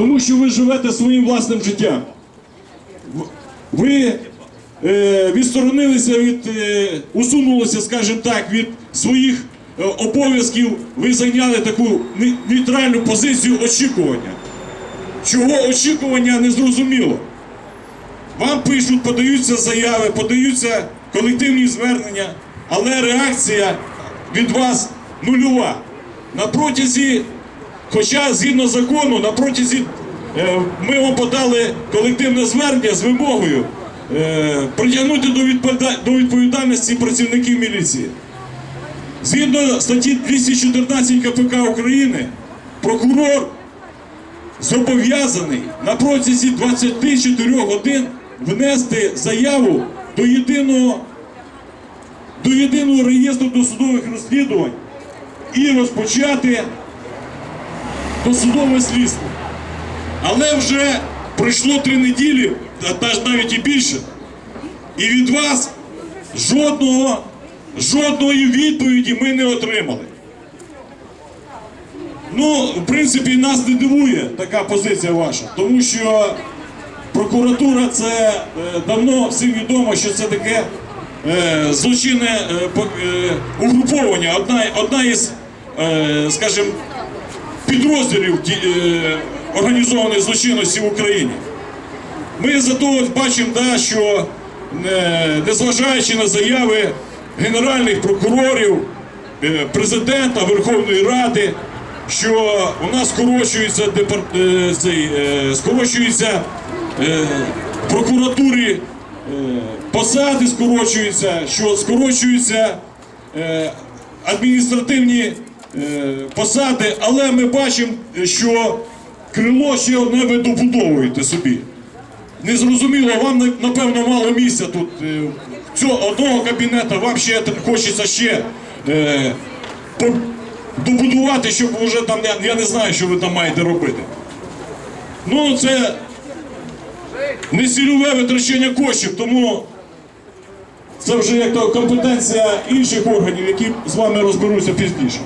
Тому що ви живете своїм власним життям. Ви е, відсторонилися від, е, усунулися, скажімо так, від своїх е, обов'язків, ви зайняли таку нейтральну позицію очікування. Чого очікування не зрозуміло. Вам пишуть, подаються заяви, подаються колективні звернення, але реакція від вас нульова. На протязі, хоча згідно закону, на протязі е, ми вам подали колективне звернення з вимогою е, притягнути до, відповідальності працівників міліції. Згідно статті 214 КПК України, прокурор зобов'язаний на протязі 24 годин внести заяву до єдиного, до єдиного реєстру досудових розслідувань і розпочати досудове слідство. Але вже пройшло три неділі, навіть і більше, і від вас жодного, жодної відповіді ми не отримали. Ну, в принципі, нас не дивує така позиція ваша, тому що прокуратура це е, давно всім відомо, що це таке е, злочинне е, е, угруповання, одна, одна із, е, скажімо, підрозділів е, організованої злочинності в Україні. Ми зато бачимо, да, що е, незважаючи на заяви генеральних прокурорів, е, президента Верховної Ради, що у нас скорочується депар... цей, скорочується прокуратурі, посади скорочуються, що скорочуються адміністративні посади, але ми бачимо, що крило ще одне ви добудовуєте собі. Незрозуміло, вам напевно мало місця тут. е, Цього одного кабінета вам ще хочеться ще е, добудувати, щоб вже там я, не знаю, що ви там маєте робити. Ну, це не цільове витрачання коштів, тому це вже як то компетенція інших органів, які з вами розберуться пізніше.